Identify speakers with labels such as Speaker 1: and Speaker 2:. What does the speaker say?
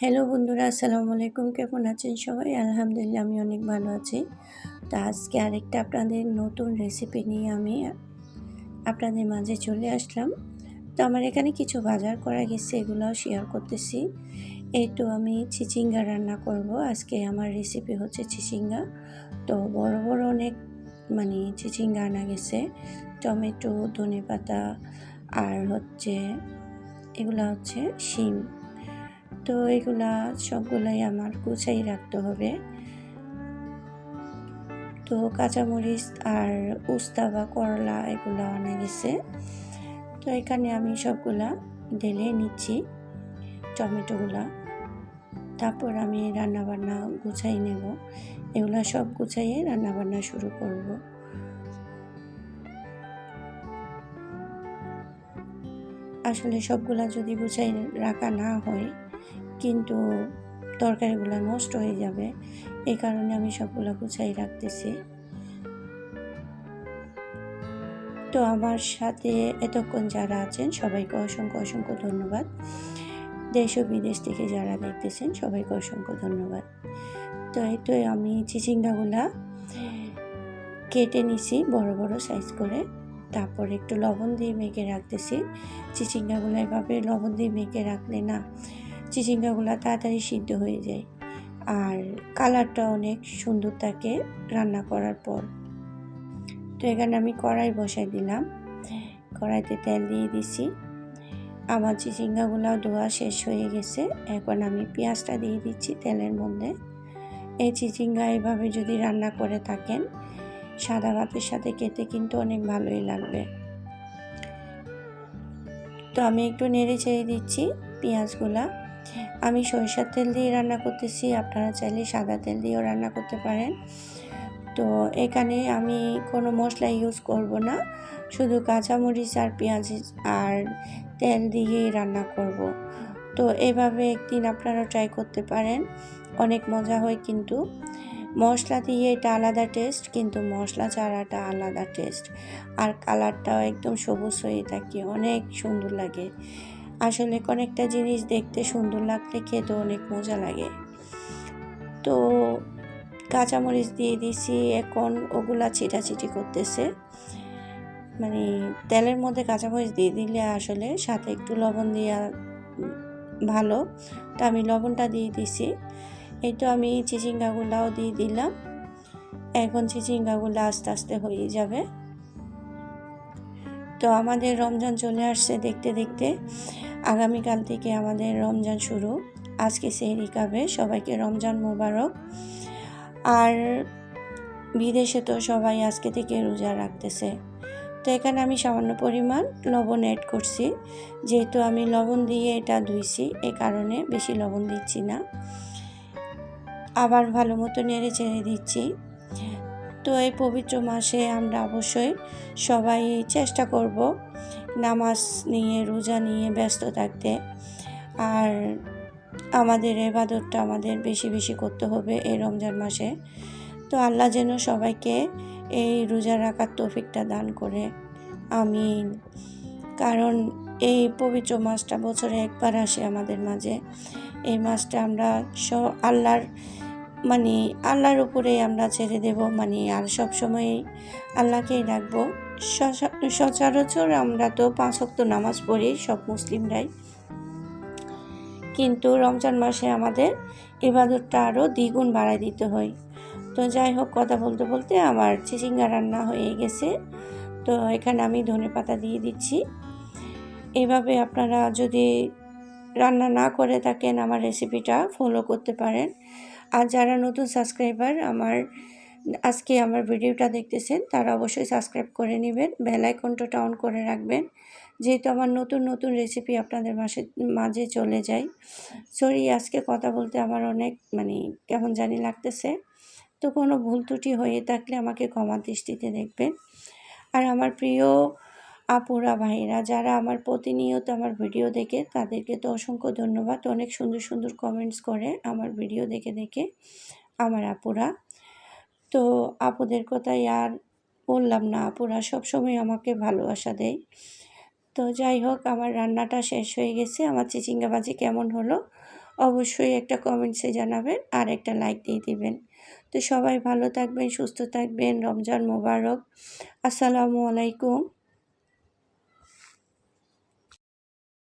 Speaker 1: Hello বন্ধুরা, আসসালামু আলাইকুম। কেমন আছেন সবাই? আলহামদুলিল্লাহ, আমি অনেক ভালো আছি। তো আজকে আরেকটা আপনাদের নতুন রেসিপি নিয়ে আমি আপনাদের মাঝে চলে আসলাম। তো আমার এখানে কিছু বাজার করা গেছে, এগুলোও শেয়ার করতেছি। এই তো আমি চিচিঙ্গা রান্না করব। আজকে আমার রেসিপি হচ্ছে চিচিঙ্গা। তো বড় বড় অনেক মানে চিচিঙ্গা আনা গেছে। টমেটো ধনে পাতা আর হচ্ছে এগুলো হচ্ছে শিম। তো এগুলা সবগুলাই আমার গুছাই রাখতে হবে। তো কাঁচামরিচ আর উস্তা বা করলা এগুলো আনা গেছে। তো এখানে আমি সবগুলা ঢেলে নিচ্ছি, টমেটোগুলা। তারপর আমি রান্নাবান্না গুছাই নেব। এগুলা সব গুছাইয়ে রান্নাবান্না শুরু করব। আসলে সবগুলা যদি গুছাই রাখা না হয় কিন্তু তরকারিগুলো নষ্ট হয়ে যাবে। এই কারণে আমি সবগুলো গুছাই রাখতেছি। তো আমার সাথে এতক্ষণ যারা আছেন, সবাইকে অসংখ্য অসংখ্য ধন্যবাদ। দেশ ও বিদেশ থেকে যারা দেখতেছেন, সবাইকে অসংখ্য ধন্যবাদ। তো এই তো আমি চিচিঙ্গাগুলা কেটে নিছি বড় বড় সাইজ করে। তারপর একটু লবণ দিয়ে মেখে রাখতেছি। চিচিঙ্গাগুলো এভাবে লবণ দিয়ে মেখে রাখলে না চিচিঙ্গাগুলো তাড়াতাড়ি সিদ্ধ হয়ে যায়। আর কালারটা অনেক সুন্দর থাকে রান্না করার পর। তো এখানে আমি কড়াই বসাই দিলাম। কড়াইতে তেল দিয়ে দিছি। আমার চিচিঙ্গাগুলো ধোয়া শেষ হয়ে গেছে। এখন আমি পেঁয়াজটা দিয়ে দিচ্ছি তেলের মধ্যে। এই চিচিঙ্গা এভাবে যদি রান্না করে থাকেন, সাদা ভাতের সাথে খেতে কিন্তু অনেক ভালোই লাগবে। তো আমি একটু নেড়ে ছেড়ে দিচ্ছি পেঁয়াজগুলা। আমি সরিষার তেল দিয়ে রান্না করতেছি, আপনারা চাইলে সাদা তেল দিয়েও রান্না করতে পারেন। তো এখানে আমি কোনো মশলা ইউজ করব না, শুধু কাঁচামরিচ আর পেঁয়াজ আর তেল দিয়েই রান্না করব। তো এভাবে একদিন আপনারা ট্রাই করতে পারেন, অনেক মজা হয় কিন্তু। মশলা দিয়ে এটা আলাদা টেস্ট কিন্তু মশলা চারাটা আলাদা টেস্ট আর কালারটাও একদম সবুজ হয়ে থাকে, অনেক সুন্দর লাগে। আসলে অনেকটা জিনিস দেখতে সুন্দর লাগলে খেতে অনেক মজা লাগে। তো কাঁচামরিচ দিয়ে দিছি, এখন ওগুলা ছিটাছিটি করতেছে। মানে তেলের মধ্যে কাঁচামরিচ দিয়ে দিলে আসলে সাথে একটু লবণ দেওয়া ভালো। তো আমি লবণটা দিয়ে দিছি। এই তো আমি চিচিঙ্গাগুলাও দিয়ে দিলাম। এখন চিচিঙ্গাগুলো আস্তে আস্তে হয়ে যাবে। তো আমাদের রমজান চলে আসছে দেখতে দেখতে। আগামীকাল থেকে আমাদের রমজান শুরু। আজকে সেহরি খাবে সবাইকে রমজান মোবারক। আর বিদেশে তো সবাই আজকে থেকে রোজা রাখতেছে। তো এখানে আমি সামান্য পরিমাণ লবণ অ্যাড করছি। যেহেতু আমি লবণ দিয়ে এটা ধুইছি, এ কারণে বেশি লবণ দিচ্ছি না। আবার ভালো মতো নেড়ে চেড়ে দিচ্ছি। তো এই পবিত্র মাসে আমরা অবশ্যই সবাই চেষ্টা করব নামাজ নিয়ে, রোজা নিয়ে ব্যস্ত থাকতে। আর আমাদের এবাদতটা আমাদের বেশি বেশি করতে হবে এই রমজান মাসে। তো আল্লাহ যেন সবাইকে এই রোজা রাখার তৌফিকটা দান করে। আমিন। কারণ এই পবিত্র মাসটা বছরে একবার আসে আমাদের মাঝে। এই মাসটা আমরা স, আল্লাহর মানে আল্লাহর উপরে আমরা ছেড়ে দেব মানে আর সব সময় আল্লাহকেই রাখব। সচরাচর আমরা তো পাঁচ অক্ত নামাজ পড়ি, সব মুসলিমরাই। কিন্তু রমজান মাসে আমাদের ইবাদতটা আরও দ্বিগুণ বাড়াই দিতে হয়। তো যাই হোক, কথা বলতে বলতে আমার চিচিঙ্গা রান্না হয়ে গেছে। তো এখানে আমি ধনে পাতা দিয়ে দিচ্ছি। এভাবে আপনারা যদি রান্না না করে থাকেন, আমার রেসিপিটা ফলো করতে পারেন। আর যারা নতুন সাবস্ক্রাইবার আমার, আজকে আমার ভিডিওটা দেখতেছেন, তারা অবশ্যই সাবস্ক্রাইব করে নেবেন বেল আইকনটা অন করে রাখবেন, যেহেতু আমার নতুন নতুন রেসিপি আপনাদের মাসে, মাঝে চলে যায়। সরি আজকে কথা বলতে আমার অনেক মানে কেমন জানি লাগতেছে। তো কোনো ভুল ত্রুটি হয়ে থাকলে আমাকে ক্ষমা দৃষ্টিতে দেখবেন। আর আমার প্রিয় আপুরা ভাইরা যারা আমার প্রতিনিয়ত আমার ভিডিও দেখে, তাদেরকে তো অসংখ্য ধন্যবাদ। অনেক সুন্দর সুন্দর কমেন্টস করে আমার ভিডিও দেখে দেখে আমার আপুরা। তো আপুদের কথাই আর বললাম না, আপুরা সবসময় আমাকে ভালোবাসা দেয়। তো যাই হোক, আমার রান্নাটা শেষ হয়ে গেছে। আমার চিচিঙ্গাবাজি কেমন হলো অবশ্যই একটা কমেন্টসে জানাবেন আর একটা লাইক দিয়ে দিবেন। তো সবাই ভালো থাকবেন, সুস্থ থাকবেন। রমজান মোবারক। আসসালামু আলাইকুম।